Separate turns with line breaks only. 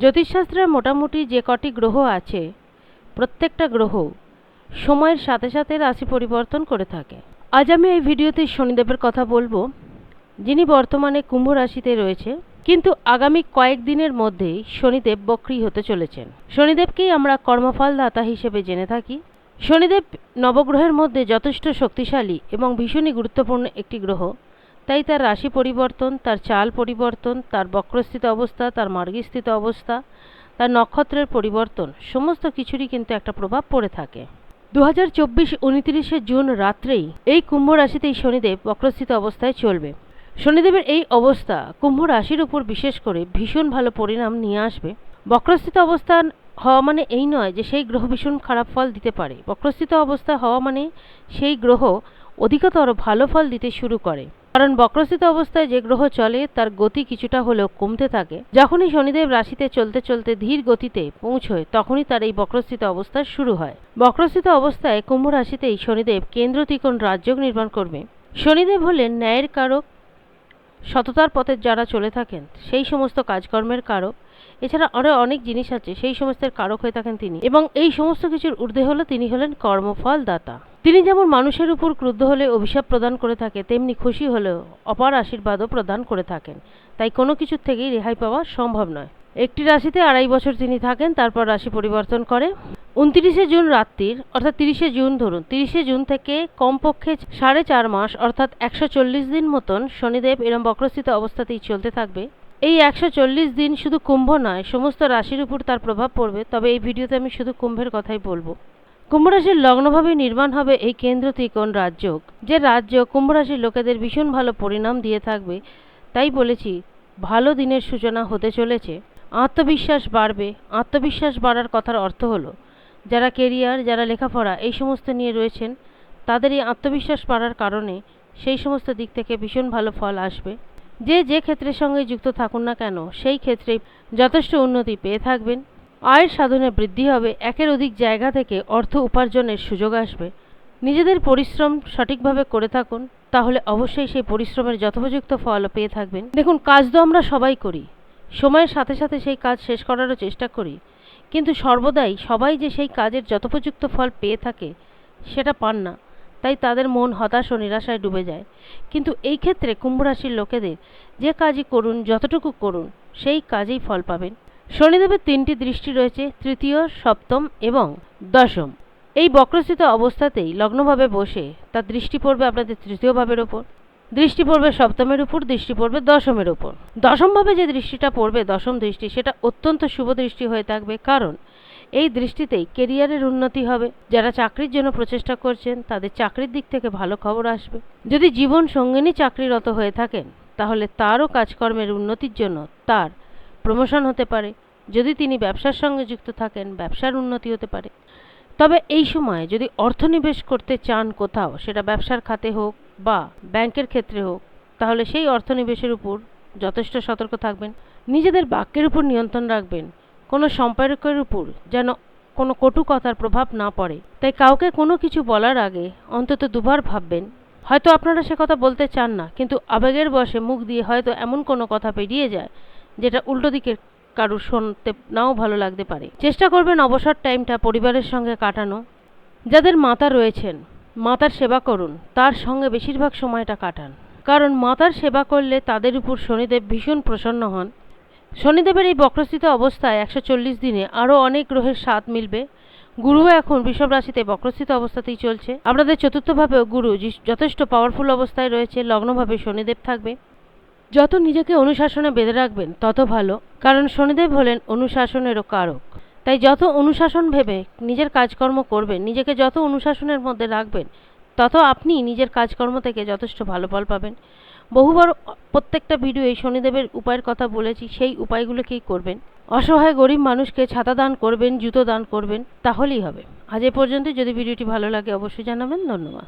জ্যোতিষশাস্ত্রের মোটামুটি যে কটি গ্রহ আছে, প্রত্যেকটা গ্রহ সময়ের সাথে সাথে রাশি পরিবর্তন করে থাকে। আজ আমি এই ভিডিওতে শনিদেবের কথা বলব, যিনি বর্তমানে কুম্ভ রাশিতে রয়েছে, কিন্তু আগামী কয়েকদিনের মধ্যেই শনিদেব বক্রী হতে চলেছেন। শনিদেবকেই আমরা কর্মফল দাতা হিসেবে জেনে থাকি। শনিদেব নবগ্রহের মধ্যে যথেষ্ট শক্তিশালী এবং ভীষণই গুরুত্বপূর্ণ একটি গ্রহ। তাই তার রাশি পরিবর্তন, তার চাল পরিবর্তন, তার বক্রস্থিত অবস্থা, তার মার্গীস্থিত অবস্থা, তার নক্ষত্রের পরিবর্তন, সমস্ত কিছুরই কিন্তু একটা প্রভাব পড়ে থাকে। দু হাজার চব্বিশ উনত্রিশে জুন রাত্রেই এই কুম্ভ রাশিতেই শনিদেব বক্রস্থিত অবস্থায় চলবে। শনিদেবের এই অবস্থা কুম্ভ রাশির উপর বিশেষ করে ভীষণ ভালো পরিণাম নিয়ে আসবে। বক্রস্থিত অবস্থান হওয়া মানে এই নয় যে সেই গ্রহ ভীষণ খারাপ ফল দিতে পারে। বক্রস্থিত অবস্থা হওয়া মানে সেই গ্রহ অধিকতর ভালো ফল দিতে শুরু করে। কারণ বক্রস্থিত অবস্থায় যে গ্রহ চলে, তার গতি কিছুটা হলেও কমতে থাকে। যখনই শনিদেব রাশিতে চলতে চলতে ধীর গতিতে পৌঁছয়, তখনই তার এই বক্রস্থিত অবস্থা শুরু হয়। বক্রস্থিত অবস্থায় কুম্ভ রাশিতেই শনিদেব কেন্দ্র ত্রিকোণ রাজযোগ নির্মাণ করবে। শনিদেব হলেন ন্যায়ের কারক, সততার পথে যারা চলে থাকেন, সেই সমস্ত কাজকর্মের কারক। এছাড়া আরও অনেক জিনিস আছে, সেই সমস্তের কারক হয়ে থাকেন তিনি। এবং এই সমস্ত কিছুর ঊর্ধ্বে হলো তিনি হলেন কর্মফল দাতা তিনি যেমন মানুষের উপর ক্রুদ্ধ হলে অভিশাপ প্রদান করে থাকে, তেমনি খুশি হলেও অপার আশীর্বাদও প্রদান করে থাকেন। তাই কোনো কিছুর থেকেই রেহাই পাওয়া সম্ভব নয়। একটি রাশিতে আড়াই বছর তিনি থাকেন, তারপর রাশি পরিবর্তন করে। উনত্রিশে জুন রাত্রির, অর্থাৎ তিরিশে জুন ধরুন, তিরিশে জুন থেকে কমপক্ষে সাড়ে চার মাস, অর্থাৎ একশো চল্লিশ দিন মতন শনিদেব এরম বক্রস্থিত অবস্থাতেই চলতে থাকবে। এই একশো চল্লিশ দিন শুধু কুম্ভ নয়, সমস্ত রাশির উপর তার প্রভাব পড়বে। তবে এই ভিডিওতে আমি শুধু কুম্ভের কথাই বলব। কুম্ভ রাশির লগ্নভাবে নির্মাণ হবে এই কেন্দ্র ত্রিকোণ রাজযোগ, যে রাজ্য কুম্ভ রাশির লোকেদের ভীষণ ভালো পরিণাম দিয়ে থাকবে, তাই বলেছি, ভালো দিনের সূচনা হতে চলেছে। আত্মবিশ্বাস বাড়বে, আত্মবিশ্বাস বাড়ার কথার অর্থ হলো, যারা কেরিয়ার, যারা লেখাপড়া এই সমস্ত নিয়ে রয়েছেন তাদের এই আত্মবিশ্বাস বাড়ার কারণে সেই সমস্ত দিক থেকে ভীষণ ভালো ফল আসবে। যে যে ক্ষেত্রের সঙ্গে যুক্ত থাকুন না কেন, সেই ক্ষেত্রে যথেষ্ট উন্নতি পেয়ে থাকবেন। আয়ের সাধনে বৃদ্ধি হবে, একের অধিক জায়গা থেকে অর্থ উপার্জনের সুযোগ আসবে। নিজেদের পরিশ্রম সঠিকভাবে করে থাকুন, তাহলে অবশ্যই সেই পরিশ্রমের যথোপযুক্ত ফল পেয়ে থাকবেন। দেখুন, কাজ তো আমরা সবাই করি। সময়ের সাথে সাথে সেই কাজ শেষ করারও চেষ্টা করি। কিন্তু সর্বদাই সবাই যে সেই কাজের যথোপযুক্ত ফল পেয়ে থাকে, সেটা পান না। তাই তাদের মন হতাশ ও নিরাশায় ডুবে যায়। কিন্তু এই ক্ষেত্রে কুম্ভ রাশির লোকেদের যে কাজই করুন, যতটুকু করুন, সেই কাজেই ফল পাবেন। শনিদেবের তিনটি দৃষ্টি রয়েছে, তৃতীয়, সপ্তম এবং দশম। এই বক্রস্থিত অবস্থাতেই লগ্নভাবে বসে তার দৃষ্টি পড়বে আপনাদের তৃতীয় ভাবের ওপর দৃষ্টি পড়বে সপ্তমের উপর, দৃষ্টি পড়বে দশমের উপর। দশমভাবে যে দৃষ্টিটা পড়বে, দশম দৃষ্টি, সেটা অত্যন্ত শুভ দৃষ্টি হয়ে থাকবে, কারণ এই দৃষ্টিতেই কেরিয়ারের উন্নতি হবে। যারা চাকরির জন্য প্রচেষ্টা করছেন, তাদের চাকরির দিক থেকে ভালো খবর আসবে। যদি জীবন সঙ্গিনী চাকরিরত হয়ে থাকেন, তাহলে তারও কাজকর্মের উন্নতির জন্য তার প্রমোশন হতে পারে, যদি তিনি ব্যবসার সঙ্গে যুক্ত থাকেন, ব্যবসার উন্নতি হতে পারে। তবে এই সময় যদি অর্থ নিবেশ করতে চান কোথাও, সেটা ব্যবসার খাতে হোক বা ব্যাংকের ক্ষেত্রে হোক, তাহলে সেই অর্থ নিবেশের উপর যথেষ্ট সতর্ক থাকবেন। নিজেদের বাক্যের উপর নিয়ন্ত্রণ রাখবেন। কোনো সম্পর্কের উপর যেন কোনো কটু কথার প্রভাব না পড়ে। তাই কাউকে কোনো কিছু বলার আগে অন্তত দুবার ভাববেন, হয়তো আপনারা সে কথা বলতে চান না, কিন্তু আবেগের বশে মুখ দিয়ে হয়তো এমন কোনো কথা বেরিয়ে যায় যেটা উল্টো দিকে কারুর শুনতে নাও ভালো লাগতে পারে। চেষ্টা করবেন অবসর টাইমটা পরিবারের সঙ্গে কাটানো। যাদের মাতা রয়েছেন, মাতার সেবা করুন, তার সঙ্গে বেশিরভাগ সময়টা কাটান। কারণ মাতার সেবা করলে তাদের উপর শনিদেব ভীষণ প্রসন্ন হন। শনিদেবের এই বক্রস্থিত অবস্থায় একশো চল্লিশ দিনে আরও অনেক গ্রহের স্বাদ মিলবে। গুরু এখন বৃষভ রাশিতে বক্রস্থিত অবস্থাতেই চলছে। আপনাদের চতুর্থভাবেও গুরু, যথেষ্ট পাওয়ারফুল অবস্থায় রয়েছে। লগ্নভাবে শনিদেব থাকবে। যত নিজেকে অনুশাসনে বেঁধে রাখবেন, তত ভালো। কারণ শনিদেব হলেন অনুশাসনেরও কারক। তাই যত অনুশাসন ভেবে নিজের কাজকর্ম করবেন, নিজেকে যত অনুশাসনের মধ্যে রাখবেন, তত আপনি নিজের কাজকর্ম থেকে যথেষ্ট ভালো ফল পাবেন। বহুবার প্রত্যেকটা ভিডিও শনিদেবের উপায়ের কথা বলেছি, সেই উপায়গুলোকেই করবেন? অসহায় গরিব মানুষকে ছাতা দান করবেন, জুতো দান করবেন, তাহলেই হবে। আজ এ পর্যন্ত যদি ভিডিওটি ভালো লাগে, অবশ্যই জানাবেন। ধন্যবাদ।